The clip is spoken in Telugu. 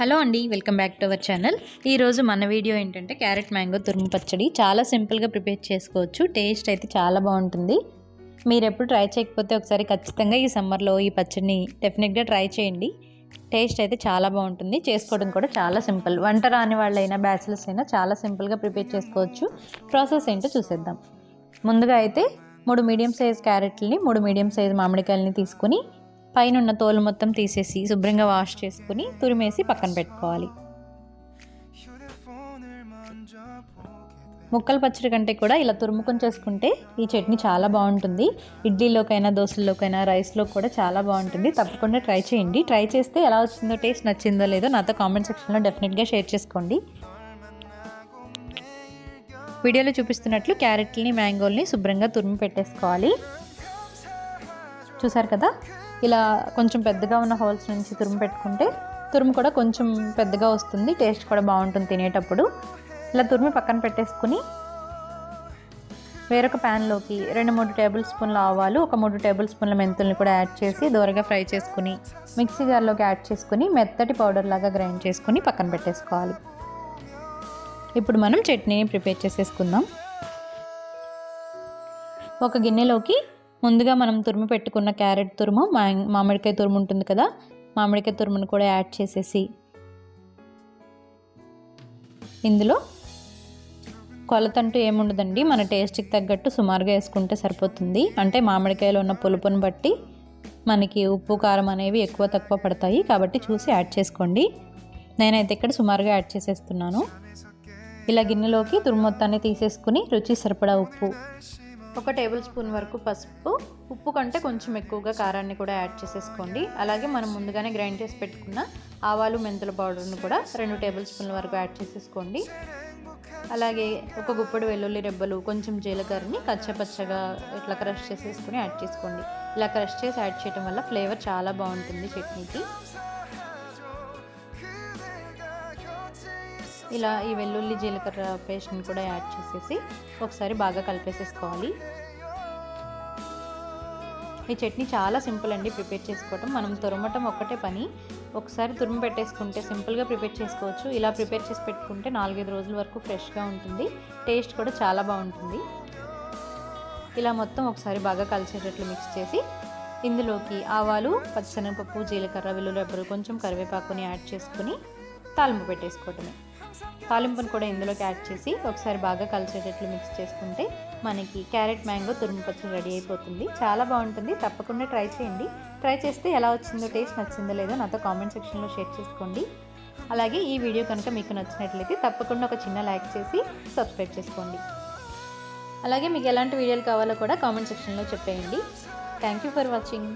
హలో అండి welcome back to our channel. ఈరోజు మన వీడియో ఏంటంటే క్యారెట్ మ్యాంగో తురుము పచ్చడి. చాలా సింపుల్గా ప్రిపేర్ చేసుకోవచ్చు. టేస్ట్ అయితే చాలా బాగుంటుంది. మీరు ఎప్పుడు ట్రై చేయకపోతే ఒకసారి ఖచ్చితంగా ఈ సమ్మర్లో ఈ పచ్చడిని డెఫినెట్గా ట్రై చేయండి. టేస్ట్ అయితే చాలా బాగుంటుంది. చేసుకోవడం కూడా చాలా సింపుల్. వంట రాని వాళ్ళైనా బ్యాచిలర్స్ అయినా చాలా సింపుల్గా ప్రిపేర్ చేసుకోవచ్చు. ప్రాసెస్ ఏంటో చూసేద్దాం. ముందుగా అయితే మూడు మీడియం సైజ్ క్యారెట్లని మూడు మీడియం సైజ్ మామిడికాయలని తీసుకుని పైన ఉన్న తోలు మొత్తం తీసేసి శుభ్రంగా వాష్ చేసుకుని తురిమేసి పక్కన పెట్టుకోవాలి. ముక్కల పచ్చడి కంటే కూడా ఇలా తురుముకొని చేసుకుంటే ఈ చట్నీ చాలా బాగుంటుంది. ఇడ్లీలోకైనా దోశల్లోకైనా రైస్లో కూడా చాలా బాగుంటుంది. తప్పకుండా ట్రై చేయండి. ట్రై చేస్తే ఎలా వచ్చిందో టేస్ట్ నచ్చిందో లేదో నాతో కామెంట్ సెక్షన్లో డెఫినెట్గా షేర్ చేసుకోండి. వీడియోలో చూపిస్తున్నట్లు క్యారెట్ని మ్యాంగోల్ని శుభ్రంగా తురిమి పెట్టేసుకోవాలి. చూసారు కదా? ఇలా కొంచెం పెద్దగా ఉన్న హోల్స్ నుంచి తురుము పెట్టుకుంటే తురుము కూడా కొంచెం పెద్దగా వస్తుంది టేస్ట్ కూడా బాగుంటుంది తినేటప్పుడు. ఇలా తురిమి పక్కన పెట్టేసుకుని వేరొక ప్యాన్లోకి రెండు మూడు టేబుల్ స్పూన్ల ఆవాలు ఒక మూడు టేబుల్ స్పూన్ల మెంతుల్ని కూడా యాడ్ చేసి దూరగా ఫ్రై చేసుకుని మిక్సీ జార్లోకి యాడ్ చేసుకుని మెత్తటి పౌడర్ లాగా గ్రైండ్ చేసుకుని పక్కన పెట్టేసుకోవాలి. ఇప్పుడు మనం చట్నీని ప్రిపేర్ చేసేసుకుందాం. ఒక గిన్నెలోకి ముందుగా మనం తురుము పెట్టుకున్న క్యారెట్ తురుము మామిడికాయ తురుము ఉంటుంది కదా మామిడికాయ తురుమును కూడా యాడ్ చేసేసి. ఇందులో కొలతంటూ ఏముండదండి మన టేస్ట్కి తగ్గట్టు సుమారుగా వేసుకుంటే సరిపోతుంది. అంటే మామిడికాయలో ఉన్న పులుపుని బట్టి మనకి ఉప్పు కారం అనేవి ఎక్కువ తక్కువ పడతాయి కాబట్టి చూసి యాడ్ చేసుకోండి. నేనైతే ఇక్కడ సుమారుగా యాడ్ చేసేస్తున్నాను. ఇలా గిన్నెలోకి తురుము మొత్తాన్ని తీసేసుకుని రుచి సరిపడా ఉప్పు. ఒక టేబుల్ స్పూన్ వరకు పసుపు. ఉప్పు కంటే కొంచెం ఎక్కువగా కారాన్ని కూడా యాడ్ చేసేసుకోండి. అలాగే మనం ముందుగానే గ్రైండ్ చేసి పెట్టుకున్న ఆవాలు మెంతుల పౌడర్ను కూడా రెండు టేబుల్ స్పూన్ల వరకు యాడ్ చేసేసుకోండి. అలాగే ఒక గుప్పడు వెల్లుల్లి రెబ్బలు కొంచెం జీలకర్రని కచ్చపచ్చగా ఇట్లా క్రష్ చేసేసుకుని యాడ్ చేసుకోండి. ఇలా క్రష్ చేసి యాడ్ చేయడం వల్ల ఫ్లేవర్ చాలా బాగుంటుంది చట్నీకి. ఇలా ఈ వెల్లుల్లి జీలకర్ర పేస్ట్ని కూడా యాడ్ చేసేసి ఒకసారి బాగా కలిపేసేసుకోవాలి. ఈ చట్నీ చాలా సింపుల్ అండి ప్రిపేర్ చేసుకోవటం. మనం తురమటం ఒక్కటే పని. ఒకసారి తురుము పెట్టేసుకుంటే సింపుల్గా ప్రిపేర్ చేసుకోవచ్చు. ఇలా ప్రిపేర్ చేసి పెట్టుకుంటే నాలుగైదు రోజుల వరకు ఫ్రెష్గా ఉంటుంది. టేస్ట్ కూడా చాలా బాగుంటుంది. ఇలా మొత్తం ఒకసారి బాగా కలిసేటట్లు మిక్స్ చేసి ఇందులోకి ఆవాలు పచ్చిశనగపప్పు జీలకర్ర వెల్లుల్లి కొంచెం కరివేపాకుని యాడ్ చేసుకుని తాలింపు పెట్టేసుకోవటమే. తాలింపును కూడా ఇందులోకి యాడ్ చేసి ఒకసారి బాగా కలిసేటట్లు మిక్స్ చేసుకుంటే మనకి క్యారెట్ మ్యాంగో తురుము పచ్చడి రెడీ అయిపోతుంది. చాలా బాగుంటుంది. తప్పకుండా ట్రై చేయండి. ట్రై చేస్తే ఎలా వచ్చిందో టేస్ట్ నచ్చిందో లేదో నాతో కామెంట్ సెక్షన్లో షేర్ చేసుకోండి. అలాగే ఈ వీడియో కనుక మీకు నచ్చినట్లయితే తప్పకుండా ఒక చిన్న లైక్ చేసి సబ్స్క్రైబ్ చేసుకోండి. అలాగే మీకు ఎలాంటి వీడియోలు కావాలో కూడా కామెంట్ సెక్షన్లో చెప్పేయండి. Thank you for watching